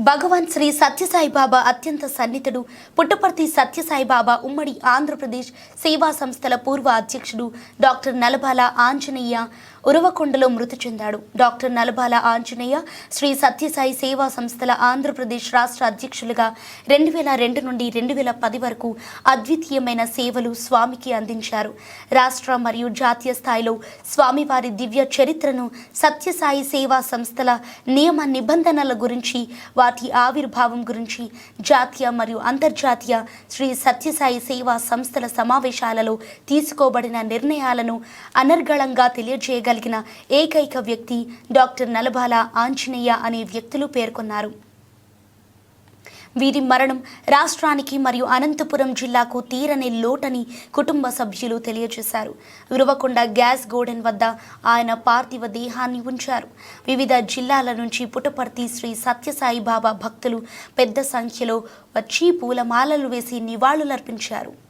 భగవాన్ శ్రీ సత్యసాయిబాబా అత్యంత సన్నిహితుడు పుట్టపర్తి సత్యసాయిబాబా ఉమ్మడి ఆంధ్రప్రదేశ్ సేవా సంస్థల పూర్వ అధ్యక్షుడు డాక్టర్ నలబాల ఆంజనేయ ఉరవకొండలో మృతి చెందాడు. డాక్టర్ నలబాల ఆంజనేయ శ్రీ సత్యసాయి సేవా సంస్థల ఆంధ్రప్రదేశ్ రాష్ట్ర అధ్యక్షులుగా రెండు వేల రెండు నుండి రెండు వేల పది వరకు అద్వితీయమైన సేవలు స్వామికి అందించారు. రాష్ట్ర మరియు జాతీయ స్థాయిలో స్వామివారి దివ్య చరిత్రను సత్యసాయి సేవా సంస్థల నియమ నిబంధనల గురించి వాటి ఆవిర్భావం గురించి జాతీయ మరియు అంతర్జాతీయ శ్రీ సత్యసాయి సేవా సంస్థల సమావేశాలలో తీసుకోబడిన నిర్ణయాలను అనర్గళంగా కలిగిన ఏకైక వ్యక్తి డాక్టర్ నలబాల ఆంజనేయ అనే వ్యక్తులు పేర్కొన్నారు. వీరి మరణం రాష్ట్రానికి మరియు అనంతపురం జిల్లాకు తీరని లోటని కుటుంబ సభ్యులు తెలియజేశారు. ఉరవకొండ గ్యాస్ గోడెన్ వద్ద ఆయన పార్థివ దేహాన్ని ఉంచారు. వివిధ జిల్లాల నుంచి పుటపర్తి శ్రీ సత్యసాయి బాబా భక్తులు పెద్ద సంఖ్యలో వచ్చి పూలమాలలు వేసి నివాళులర్పించారు.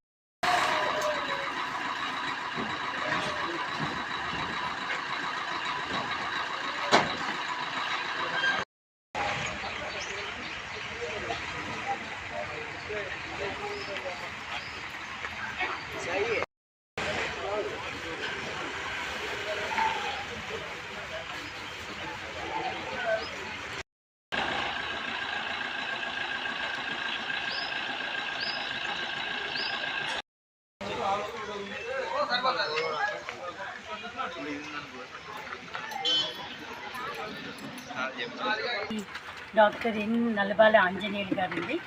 డాక్టర్ ఎన్ నల్లబాల ఆంజనేయులు గారండి.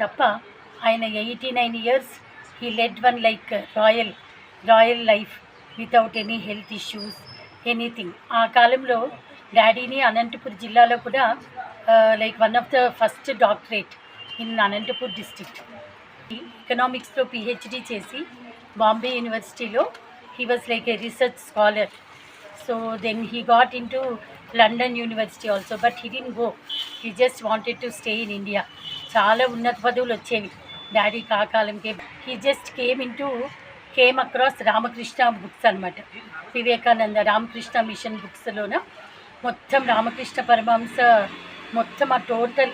తప్ప ఆయన eighty nine years he led one like royal royal life without any health issues anything. ఆ కాలంలో డాడీని అనంతపూర్ జిల్లాలో కూడా like one of the first doctorate in Anantapur district ఎకనామిక్స్లో PhD చేసి బాంబే యూనివర్సిటీలో he was like a research scholar so then he got into London university also but he didn't go he just wanted to stay in India చాలా ఉన్నత పదవులు వచ్చేవి. Daddy కాకాలంకే he just came into came across Ramakrishna books అనమాట Vivekananda Ramakrishna machine బుక్స్లోన మొత్తం రామకృష్ణ పరమహంస మొత్తం ఆ total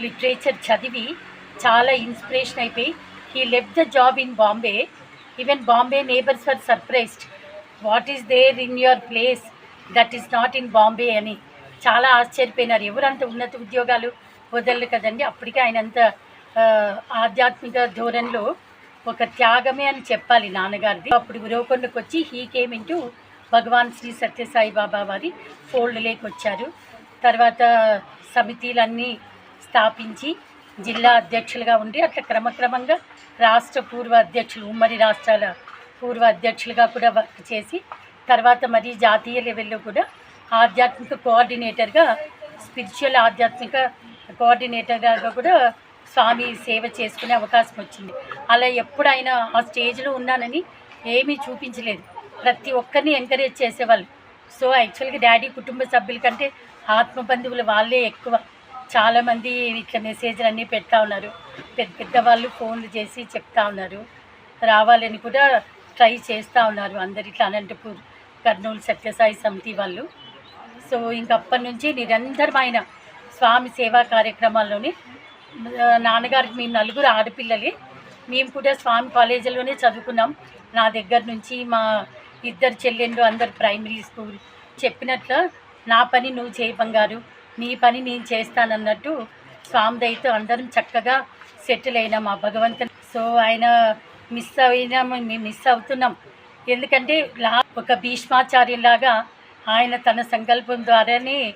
literature చదివి చాలా ఇన్స్పిరేషన్ అయిపోయి he left the job in Bombay even Bombay neighbours were surprised what is there in your place that is not in Bombay అని చాలా ఆశ్చర్యపోయినారు. ఎవరంత ఉన్నత ఉద్యోగాలు వదలరు కదండి. అప్పటికే ఆయన అంత ఆధ్యాత్మిక ధోరణిలో ఒక త్యాగమే అని చెప్పాలి నాన్నగారిది. అప్పుడు గురవకొండకు వచ్చి he came into Bhagavan Sri Sathya Sai Baba ఫోల్డ్లోకి వచ్చారు. తర్వాత సమితిలన్నీ స్థాపించి జిల్లా అధ్యక్షులుగా ఉండి అట్లా క్రమక్రమంగా రాష్ట్ర పూర్వ అధ్యక్షులు ఉమ్మడి రాష్ట్రాల పూర్వ అధ్యక్షులుగా కూడా వర్క్ చేసి తర్వాత మరి జాతీయ లెవెల్లో కూడా ఆధ్యాత్మిక కోఆర్డినేటర్గా స్పిరిచువల్ ఆధ్యాత్మిక కోఆర్డినేటర్గా కూడా స్వామి సేవ చేసుకునే అవకాశం వచ్చింది. అలా ఎప్పుడైనా ఆ స్టేజ్లో ఉన్నానని ఏమీ చూపించలేదు. ప్రతి ఒక్కరిని ఎంకరేజ్ చేసేవాళ్ళు. సో యాక్చువల్గా డాడీ కుటుంబ సభ్యుల కంటే ఆత్మ బంధువులు వాళ్ళే ఎక్కువ. చాలామంది ఇట్లా మెసేజ్లు అన్నీ పెడతా ఉన్నారు. పెద్ద పెద్ద వాళ్ళు ఫోన్లు చేసి చెప్తా ఉన్నారు. రావాలని కూడా ట్రై చేస్తూ ఉన్నారు అందరు ఇట్లా అనంతపూర్ కర్నూలు సత్యసాయి సమితి వాళ్ళు. సో ఇంక అప్పటి నుంచి నిరంతరమైన స్వామి సేవా కార్యక్రమాల్లోనే నాన్నగారికి మేము నలుగురు ఆడపిల్లలే. మేము కూడా స్వామి కాలేజీలోనే చదువుకున్నాం. నా దగ్గర నుంచి మా ఇద్దరు చెల్లెళ్ళు అందరు ప్రైమరీ స్కూల్ చెప్పినట్లు నా పని నువ్వు చేయ బంగారు. నీ పని నేను చేస్తానన్నట్టు స్వామి దయతో అందరం చక్కగా సెటిల్ అయినాం ఆ భగవంతుని. సో ఆయన మిస్ అయినా మేము మిస్ అవుతున్నాం. ఎందుకంటే లా ఒక భీష్మాచార్యులాగా ఆయన తన సంకల్పం ద్వారానే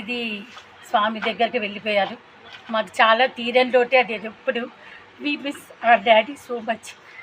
ఇది స్వామి దగ్గరికి వెళ్ళిపోయారు. మాకు చాలా తీరని లోటే అది ఎప్పుడు. We miss our daddy so much